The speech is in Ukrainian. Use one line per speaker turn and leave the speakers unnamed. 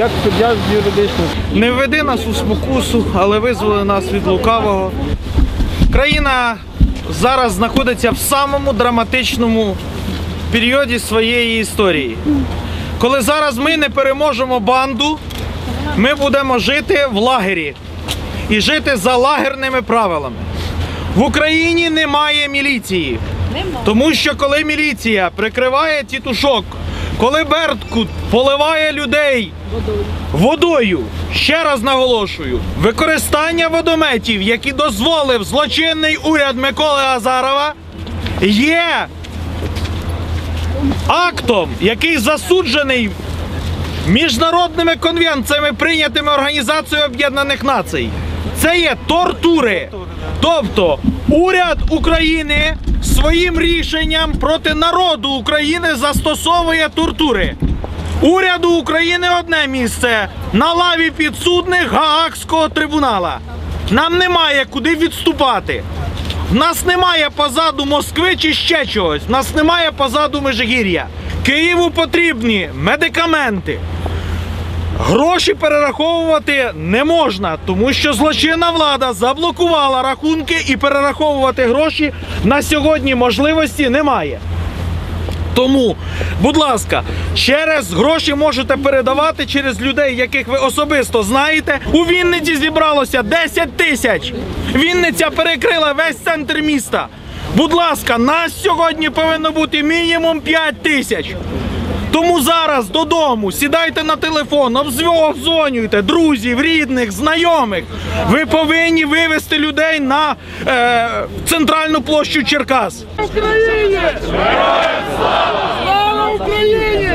як суддя з юридичних. Не введи нас у спокусу, але визволи нас від лукавого. Країна зараз знаходиться в самому драматичному періоді своєї історії. Коли зараз ми не переможемо банду, ми будемо жити в лагері і жити за лагерними правилами. В Україні немає міліції. Тому що коли міліція прикриває тітушок, коли Берткут поливає людей водою, ще раз наголошую, використання водометів, які дозволив злочинний уряд Миколи Азарова, є актом, який засуджений міжнародними конвенціями, прийнятими Організацією Об'єднаних Націй. Це є тортури. Тобто уряд України своїм рішенням проти народу України застосовує тортури. Уряду України одне місце на лаві підсудних Гаагського трибунала. Нам немає куди відступати. В нас немає позаду Москви чи ще чогось. В нас немає позаду Межигір'я. Києву потрібні медикаменти. Гроші перераховувати не можна, тому що злочинна влада заблокувала рахунки і перераховувати гроші на сьогодні можливості немає. Тому, будь ласка, через гроші можете передавати через людей, яких ви особисто знаєте. У Вінниці зібралося 10 тисяч. Вінниця перекрила весь центр міста. Будь ласка, нас сьогодні повинно бути мінімум 5 тисяч. Тому зараз додому сідайте на телефон, обзвонюйте друзів, рідних, знайомих. Ви повинні вивести людей на е, центральну площу Черкас.
Україні! Слава Україні!